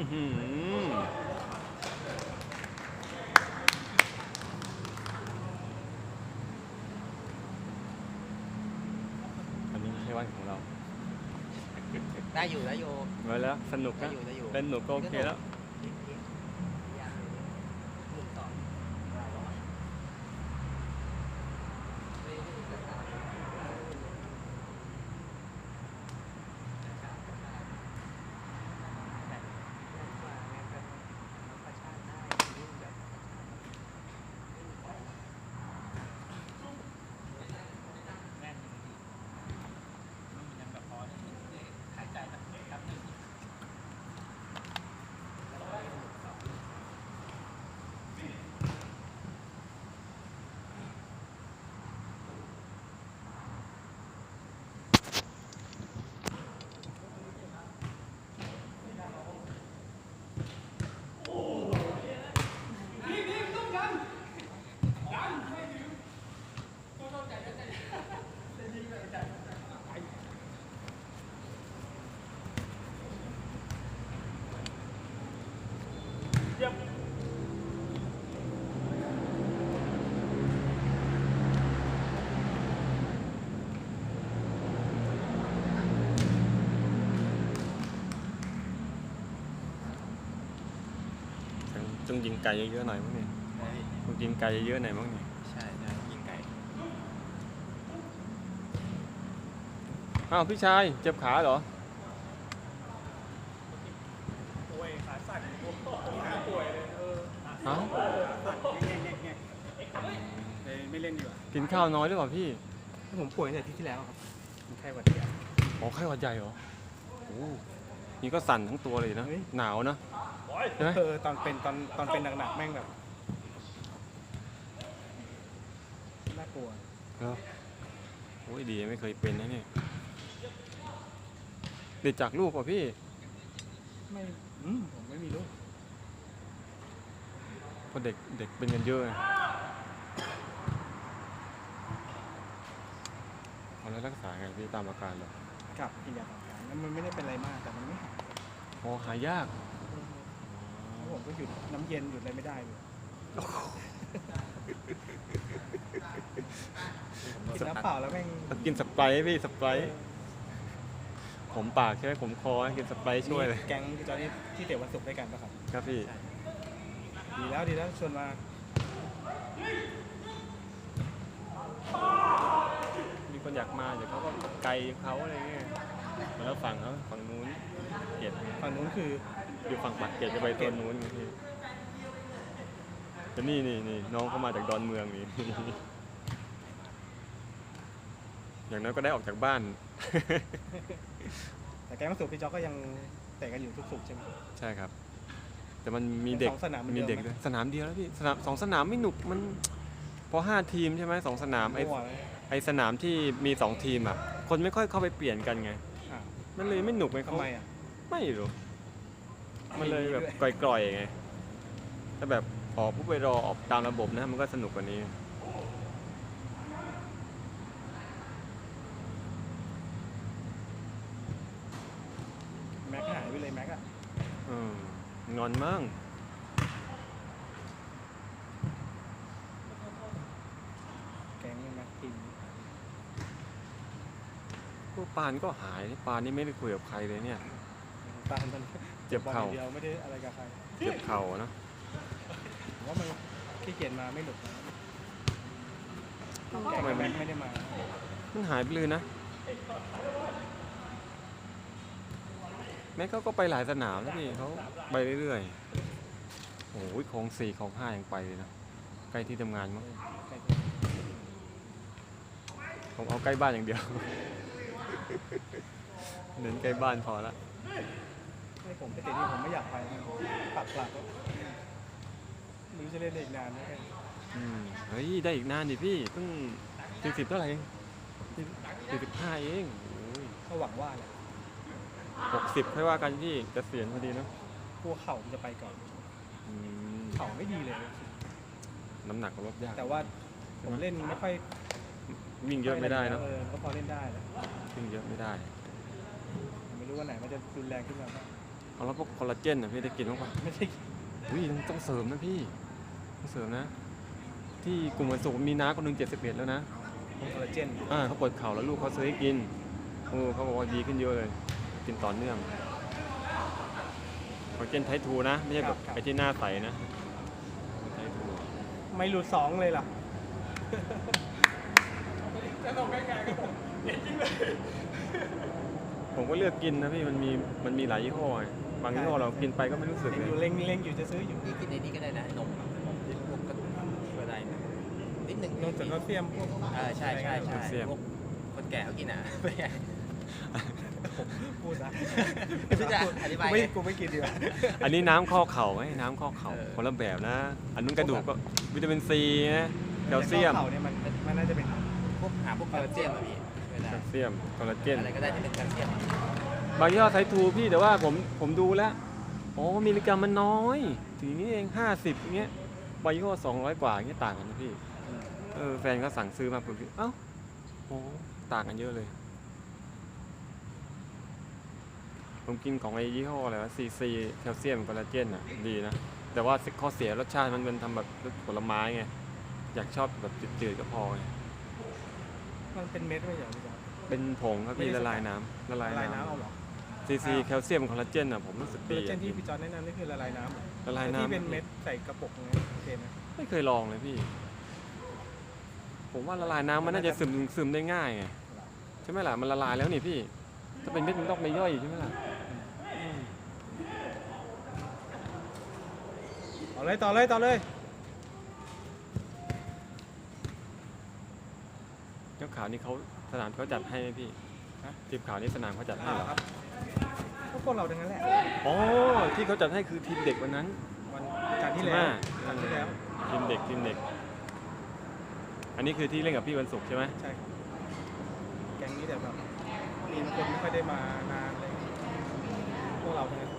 อื้อหืออันนี้ไม่ใช่วันของเรา ได้อยู่ได้อยู่มาแล้ว สนุกได้นะอยู่ได้อยู่ เล่นหนุกก็โอเคแล้ว ต้องยิงไก่เยอะๆหน่อยมั้งเนี่ยต้องยิงไก่เยอะๆหน่อยมั้งเนี่ยใช่ใช่ยิงไก่อ้าวพี่ชายเจ็บขาเหรอป่วยขาสั่นขาป่วยเลยเออเอ้าสั่นแง่แง่แง่เลยไม่เล่นดีกว่ากินข้าวน้อยหรือเปล่าพี่ผมป่วยตั้งแต่ที่ที่แล้วครับเป็นไข้หวัดใหญ่อ๋อไข้หวัดใหญ่เหรอโอ้ นี่ก็สั่นทั้งตัวเลยนะเฮ้ยหนาวนะใช่ไหมเออตอนเป็นตอนตอนเป็นหนักๆแม่งแบบน่ากลัวเหรอโอ้ยดีไม่เคยเป็นนะเนี่ยติดจากลูกป่ะพี่ ไม่อืมผมไม่มีลูกเพราะเด็กเด็กเป็นกันเยอะไงเอาแล้วรักษาไงพี่ตามอาการเหรอกับกินยาต่างๆ แล้วมันไม่ได้เป็นอะไรมากแต่มันไม่หายอ๋อหายาก แล้วผมก็หยุดน้ำเย็นหยุดอะไรไม่ได้เลยกินน้ำเปล่าแล้วแม่งกินสไปร์พี่สไปร์ผมปากใช่ไหมผมคอกินสไปร์ช่วยเลย แก๊งตอนนี้ที่เตะวันศุกร์ด้วยกันปะครับครับพี่ ดีแล้วดีแล้วชวนมามีคนอยากมาเดี๋ยวเขาก็ไกลเขาอะไรเงี้ย มาแล้วฝั่งเขาฝั่งนู้นเกตฝั่งนู้นคืออยู่ฝั่งปากเกตจะไปโซนนู้นไงพี่แต่นี่นี่นี่น้องเขามาจากดอนเมืองนี่ อย่างน้อยก็ได้ออกจากบ้าน แต่แก๊งวันศุกร์พี่จ๊อกก็ยังเตะกันอยู่ทุกศุกร์ใช่ไหม ใช่ครับ แต่มันมีเด็กสองสนามเหมือนมีเดิมเด็กไหม ด้วยสนามเดียวแล้วพี่สนามสองสนามไม่หนุกมันพอห้าทีมใช่ไหมสองสนามไอ้ มั่วเลยไอ้สนามที่มีสองทีมอะ คนไม่ค่อยเข้าไปเปลี่ยนกันไงอ่าว มันเลยไม่หนุกไงทำเขาไมอะ ไม่รู้มันเลยแบบมีด้วยกร่อยๆไงถ้าแบบออกปุ๊บไปรอออกตามระบบนะมันก็สนุกกว่านี้แม็กหายไปเลยแม็กอะอืมงอนมั่ง แก๊งแม็กทีม พว กปานก็หายปานนี่ไม่ได้คุยกับใครเลยเนี่ย ตามมันเจ็บเข่าบอลอย่งเดียวไม่ได้อะไรกับใครเจ็บเข่านะผมว่ามันขี้เกียจมาไม่หนุกนะทำแก๊งไมมัแม็นกไม่ได้มามันหายไปเลยนะแม่เขาก็ไปหลายสนามแล้วพี่เขาไปเรื่อยๆโอ้ยของสี่ของห้ายังไปเลยนะใกล้ที่ทำงานมั้งผมเอาใกล้บ้านอย่างเดียว เน้นใกล้บ้านพอละให้ผมไปเตะที่ผมไม่อยากไปนะปักหลักแล้วไม่รู้จะเล่นได้อีกนานไหมกันอืมเฮ้ย ได้อีกนานดิพี่เพิ่งสี่สิบเท่าไหร่เองสี่สิบห้าเองโอ้ยก็หวังว่าแหละหกสิบค่อยว่ากันพี่เกษียณพอดีเนอะพวกเข่ามันจะไปก่อน อืมเข่าไม่ดีเลย น้ำหนักก็ลดยาก แต่ว่าผมเล่นไม่ค่อย วิ่งเยอะไม่ได้เนอะเออก็พอเล่นได้แหละวิ่งเยอะไม่ได้ไม่รู้ว่าไหนมันจะรุนแรงขึ้นมาบ้างเอาแล้วพวกคอลลาเจนอะพี่ได้กินบ้างปะไม่ใช่อุ้ยต้องต้องเสริมนะพี่ต้องเสริมนะ ที่กลุ่มวันศุกร์มีน้าคนหนึ่งเจ็ดสิบเอ็ดแล้วนะคอลลาเจนอ่าเขาปวดเข่าแล้วลูกเขาซื้อให้กินโอ้เขาบอกว่าดีขึ้นเยอะเลย กินต่อเนื่องคอลลาเจนไททูนะ ไม่ใช่แบบไอ้ที่หน้าใสนะไททูไม่หลุดสองเลย ล่ะผมก็เลือกกินนะพี่มันมีมันมีหลายยี่ห้อไงบางยี่ห้อเรากินไปก็ไม่รู้สึกเล็งเลอยู่ยเล็งเล็งอยู่จะซื้ออยู่พี่กินในนี้ก็ได้นะนมพวกก็ช่วยได้นะนิดหนึ่งนอกจากเราเตรียมพวกเออใช่ใช่ใช่พวกคนแก่เขากินอะไม่ใช่ พูดนะไม่รู้จะอธิบายกูไม่ไงกูไม่กินดีกว่าอันนี้น้ำข้อเข่าไหมน้ำข้อเข่าเออ คนละแบบนะ อันนู้นกระดูกก็วิตามินซีนะแคลเซียมแต่ข้อเข่าเนี่ยมันมันน่าจะเป็น พวกหาพวกแคลเซียมอะพี่ช่วยได้แคลเซียมคอลลาเจนอะไรก็ได้ที่เป็นแคลเซียมบางยี่ห้อไททูพี่แต่ว่าผมผมดูแล้วอ๋อมิลลิกรัมมันน้อย ถึงนี้เองห้าสิบเงี้ยบางยี่ห้อสองร้อยกว่าเงี้ยต่างกันนะพี่เออแฟนก็สั่งซื้อมาผมคิดเอ้าโอ้ต่างกันเยอะเลย ผมกินของไอ้ยี่ห้ออะไรวะซีซีแคลเซียมคอลลาเจนอะดีนะ แต่ว่าข้อเสียรสชาติมันเป็นทำแบบผลไม้ไง อยากชอบแบบจืดๆก็พอไง มันเป็นเม็ดไม่ใช่เหรอพี่จ๊ะเป็นผงครับพี่ไม่ได้ละลายน้ำละลายละลายน้น้ำเอาเหรอำซีซีแคลเซียมคอลลาเจนอะผมรู้สึกคอลดีลาเจนอะที่พี่จอนแนะนำนี่คือละลายน้ำเหรอละลายที่น้ำเป็นเม็ดใส่กระปุกไงโอเคไหม ไม่เคยลองเลยพี่ ผมว่าละลายน้ำมันน่าจะซึมซึมได้ง่ายไงใช่ไหมล่ะมันละลายแล้วนี่พี่ ถ้าเป็นเม็ดมันต้องไม่ย่อยใช่ไหมล่ะอืมต่อเลยต่อเลยต่อเลย เจ้าขาวนี่เขาสนามเขาจัดให้ไหมพี่ทีมขาวนี่สนามเขาจัดให้เหรอครับก็พวกเราทั้งนั้นแหละอ๋อที่เขาจัดให้คือทีมเด็กวันนั้นวันจันทร์ที่แล้วใช่ไหมจันทร์ที่แล้วทีมเด็กทีมเด็ก อันนี้คือที่เล่นกับพี่วันศุกร์ใช่ไหมใช่ครับแก๊งนี้แต่แบบมีคนไม่ค่อยได้มานานเลยพวกเราทั้งนั้น